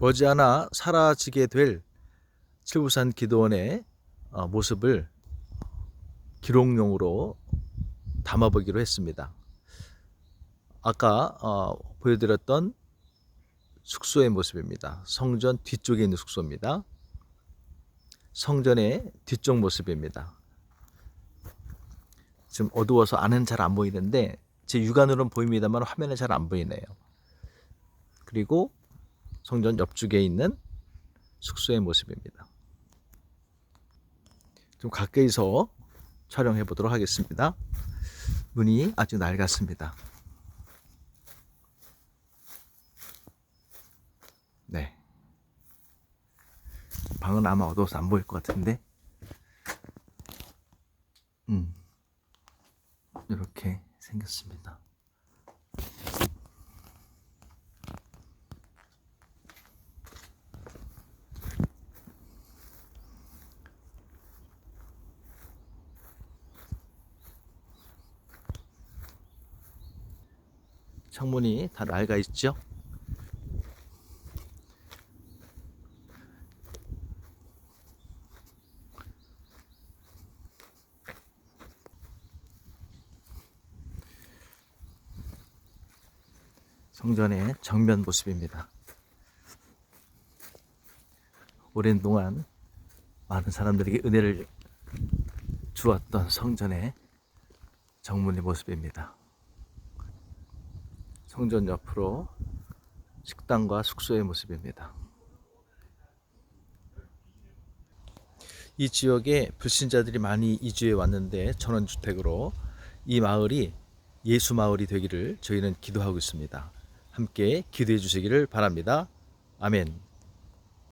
머지않아 사라지게 될 칠부산 기도원의 어, 모습을 기록용으로 담아보기로 했습니다. 아까 어, 보여드렸던 숙소의 모습입니다. 성전 뒤쪽에 있는 숙소입니다. 성전의 뒤쪽 모습입니다. 지금 어두워서 안은 잘 안 보이는데 제 육안으로는 보입니다만 화면에 잘 안 보이네요. 그리고 성전 옆쪽에 있는 숙소의 모습입니다. 좀 가까이서 촬영해 보도록 하겠습니다. 문이 아주 낡았습니다. 네. 방은 아마 어두워서 안 보일 것 같은데. 음. 이렇게 생겼습니다. 창문이 다 낡아 있죠? 성전의 정면 모습입니다. 오랜 동안 많은 사람들에게 은혜를 주었던 성전의 정문의 모습입니다. 성전 옆으로 식당과 숙소의 모습입니다. 이 지역에 불신자들이 많이 이주해 왔는데 전원주택으로 이 마을이 예수 마을이 되기를 저희는 기도하고 있습니다. 함께 기도해 주시기를 바랍니다. 아멘.